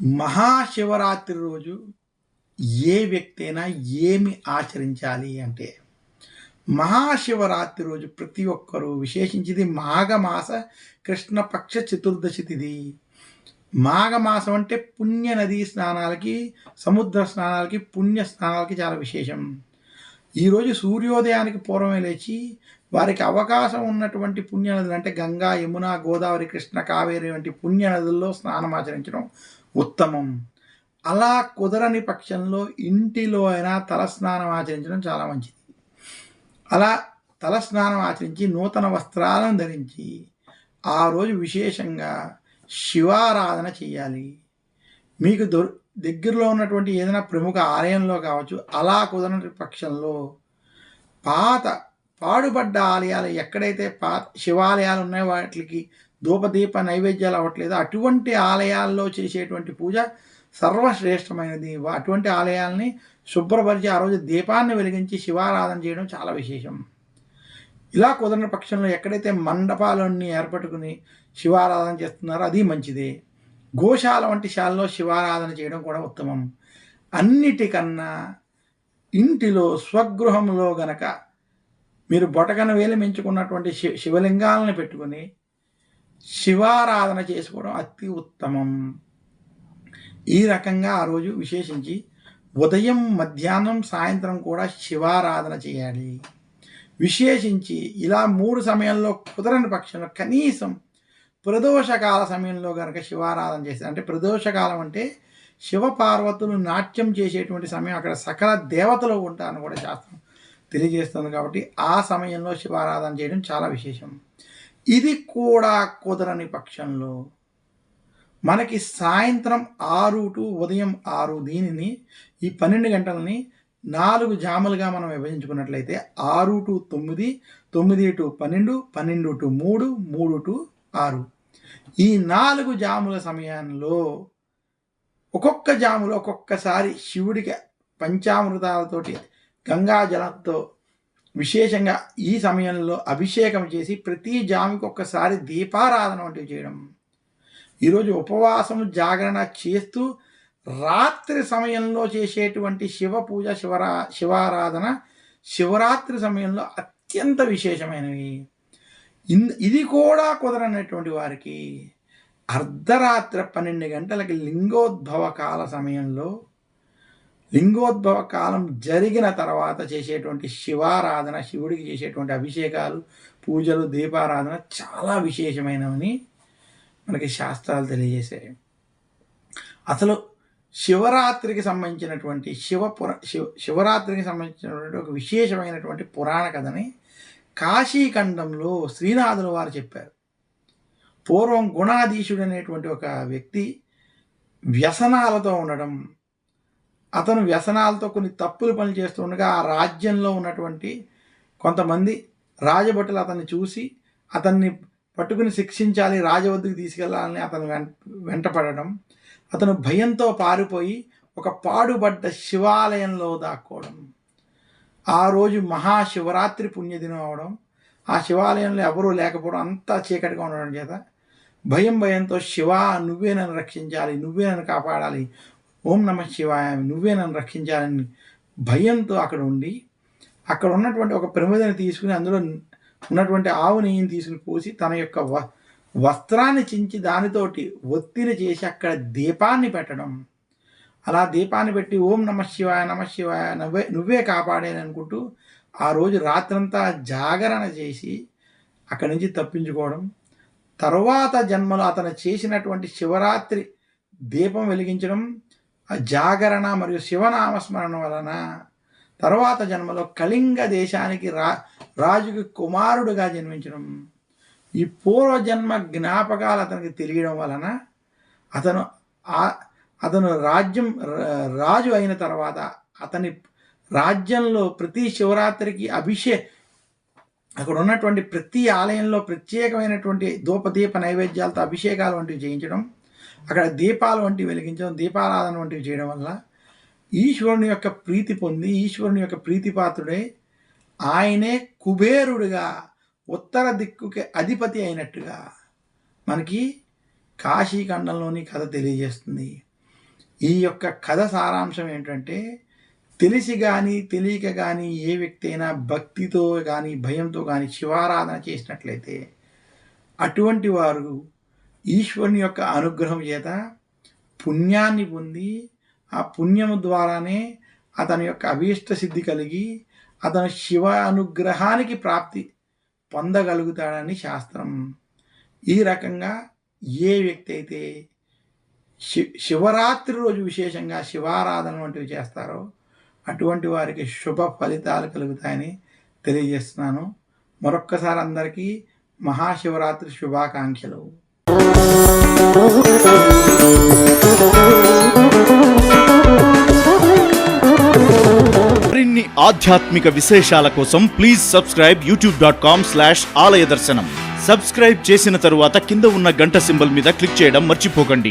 మహాశివరాత్రి రోజు ఏ వ్యక్తి అయినా ఏమి ఆచరించాలి అంటే మహాశివరాత్రి రోజు ప్రతి ఒక్కరూ విశేషించింది మాఘమాస కృష్ణపక్ష చతుర్దశి తిది మాఘమాసం అంటే పుణ్య నదీ స్నానాలకి సముద్ర స్నానాలకి పుణ్య స్నానాలకి చాలా విశేషం. ఈరోజు సూర్యోదయానికి పూర్వమే లేచి వారికి అవకాశం ఉన్నటువంటి పుణ్యనదులు అంటే గంగా యమున గోదావరి కృష్ణ కావేరి వంటి పుణ్య నదుల్లో స్నానం ఆచరించడం ఉత్తమం. అలా కుదరని పక్షంలో ఇంటిలో అయినా తలస్నానం ఆచరించడం చాలా మంచిది. అలా తలస్నానం ఆచరించి నూతన వస్త్రాలను ధరించి ఆ రోజు విశేషంగా శివారాధన చేయాలి. మీకు దొ దగ్గరలో ఉన్నటువంటి ఏదైనా ప్రముఖ ఆలయంలో కావచ్చు అలా కుదరని పక్షంలో పాత పాడుపడ్డ ఆలయాలు ఎక్కడైతే పాత శివాలయాలు ఉన్నాయో వాటికి ధూపదీప నైవేద్యాలు అవ్వట్లేదు. అటువంటి ఆలయాల్లో చేసేటువంటి పూజ సర్వశ్రేష్టమైనది. అటువంటి ఆలయాల్ని శుభ్రపరిచి ఆ రోజు దీపాన్ని వెలిగించి శివారాధన చేయడం చాలా విశేషం. ఇలా కుదరని పక్షంలో ఎక్కడైతే మండపాలన్నీ ఏర్పట్టుకుని శివారాధన చేస్తున్నారో అది మంచిదే. గోశాల వంటి శాలలో శివారాధన చేయడం కూడా ఉత్తమం. అన్నిటికన్నా ఇంటిలో స్వగృహంలో గనక మీరు బొటకన వేలు మించుకున్నటువంటి శి శివలింగాలను పెట్టుకుని శివారాధన చేసుకోవడం అతి ఉత్తమం. ఈ రకంగా ఆ రోజు విశేషించి ఉదయం మధ్యాహ్నం సాయంత్రం కూడా శివారాధన చేయాలి. విశేషించి ఇలా మూడు సమయంలో కుదరని పక్షంలో కనీసం ప్రదోషకాల సమయంలో కనుక శివారాధన చేస్తే అంటే ప్రదోషకాలం అంటే శివపార్వతులు నాట్యం చేసేటువంటి సమయం అక్కడ సకల దేవతలు ఉంటారని కూడా శాస్త్రం తెలియజేస్తుంది కాబట్టి ఆ సమయంలో శివారాధన చేయడం చాలా విశేషం. ఇది కూడా కుదరని పక్షంలో మనకి సాయంత్రం ఆరు టు ఉదయం ఆరు దీనిని ఈ పన్నెండు గంటలని నాలుగు జాములుగా మనం విభజించుకున్నట్లయితే ఆరు టు తొమ్మిది తొమ్మిది టు పన్నెండు పన్నెండు టు మూడు మూడు టు ఆరు. ఈ నాలుగు జాముల సమయంలో ఒక్కొక్క జాములు ఒక్కొక్కసారి శివుడికి పంచామృతాలతోటి గంగా జలంతో విశేషంగా ఈ సమయంలో అభిషేకం చేసి ప్రతి జామికి ఒక్కసారి దీపారాధన వంటివి చేయడం. ఈరోజు ఉపవాసం జాగరణ చేస్తూ రాత్రి సమయంలో చేసేటువంటి శివ పూజ శివరా శివారాధన శివరాత్రి సమయంలో అత్యంత విశేషమైనవి. ఇన్- ఇది కూడా కుదరనటువంటి వారికి అర్ధరాత్రి పన్నెండు గంటలకి లింగోద్భవ కాల సమయంలో లింగోద్భవ కాలం జరిగిన తర్వాత చేసేటువంటి శివారాధన శివుడికి చేసేటువంటి అభిషేకాలు పూజలు దీపారాధన చాలా విశేషమైనవని మనకి శాస్త్రాలు తెలియజేశాయి. అసలు శివరాత్రికి సంబంధించినటువంటి శివ పుర శివ శివరాత్రికి సంబంధించినటువంటి ఒక విశేషమైనటువంటి పురాణ కథని కాశీఖండంలో శ్రీనాథుల వారు చెప్పారు. పూర్వం గుణాధీశుడు అనేటువంటి ఒక వ్యక్తి వ్యసనాలతో ఉండడం అతను వ్యసనాలతో కొన్ని తప్పులు పనులు చేస్తుండగా ఆ రాజ్యంలో ఉన్నటువంటి కొంతమంది రాజభటులు అతన్ని చూసి అతన్ని పట్టుకుని శిక్షించాలి రాజవద్దకు తీసుకెళ్ళాలని అతను వెంట వెంటపడడం అతను భయంతో పారిపోయి ఒక పాడుబడ్డ శివాలయంలో దాక్కోవడం ఆ రోజు మహాశివరాత్రి పుణ్యదినం అవడం ఆ శివాలయంలో ఎవరూ లేకపోవడం అంతా చీకటిగా ఉండడం చేత భయం భయంతో శివ నువ్వే నన్ను రక్షించాలి నువ్వే నన్ను కాపాడాలి ఓం నమ శివాయ నువ్వే నన్ను రక్షించాలని భయంతో అక్కడ ఉండి అక్కడ ఉన్నటువంటి ఒక ప్రమిదని తీసుకుని అందులో ఉన్నటువంటి ఆవు నెయ్యిని తీసుకుని పోసి తన యొక్క వ వస్త్రాన్ని చించి దానితోటి ఒత్తిడి చేసి అక్కడ దీపాన్ని పెట్టడం. అలా దీపాన్ని పెట్టి ఓం నమ శివాయ నమ శివాయ నువ్వే నువ్వే కాపాడేని అనుకుంటూ ఆ రోజు రాత్రంతా జాగరణ చేసి అక్కడి నుంచి తప్పించుకోవడం. తర్వాత జన్మలో అతను చేసినటువంటి శివరాత్రి దీపం వెలిగించడం. జాగరణ మరియు శివనామస్మరణ వలన తర్వాత జన్మలో కళింగ దేశానికి రా రాజుకి కుమారుడుగా జన్మించడం ఈ పూర్వజన్మ జ్ఞాపకాలు అతనికి తెలియడం వలన అతను అతను రాజ్యం రాజు అయిన తర్వాత అతని రాజ్యంలో ప్రతి శివరాత్రికి అభిషే అక్కడ ఉన్నటువంటి ప్రతి ఆలయంలో ప్రత్యేకమైనటువంటి దూపదీప నైవేద్యాలతో అభిషేకాలు వంటివి చేయించడం అక్కడ దీపాలు వంటివి వెలిగించడం దీపారాధన వంటివి చేయడం వల్ల ఈశ్వరుని యొక్క ప్రీతి పొంది ఈశ్వరుని యొక్క ప్రీతిపాత్రుడై ఆయనే కుబేరుడిగా ఉత్తర దిక్కుకి అధిపతి అయినట్టుగా మనకి కాశీఖండంలోని కథ తెలియజేస్తుంది. ఈ యొక్క కథ సారాంశం ఏంటంటే తెలిసి కానీ తెలియక కానీ ఏ వ్యక్తి అయినా భక్తితో కానీ భయంతో కానీ శివారాధన చేసినట్లయితే అటువంటి వారు ఈశ్వరుని యొక్క అనుగ్రహం చేత పుణ్యాన్ని పొంది ఆ పుణ్యము ద్వారానే అతని యొక్క అభీష్ట సిద్ధి కలిగి అతను శివ అనుగ్రహానికి ప్రాప్తి పొందగలుగుతాడని శాస్త్రం. ఈ రకంగా ఏ వ్యక్తి అయితే శి శివరాత్రి రోజు విశేషంగా శివారాధన వంటివి చేస్తారో అటువంటి వారికి శుభ ఫలితాలు కలుగుతాయని తెలియజేస్తున్నాను. మరొక్కసారి అందరికీ మహాశివరాత్రి శుభాకాంక్షలు. మరిన్ని ఆధ్యాత్మిక విశేషాల కోసం please subscribe YouTube dot com slash Alaya Darshanam. Subscribe చేసిన తరువాత కింద ఉన్న గంట సింబల్ మీద క్లిక్ చేయడం మర్చిపోకండి.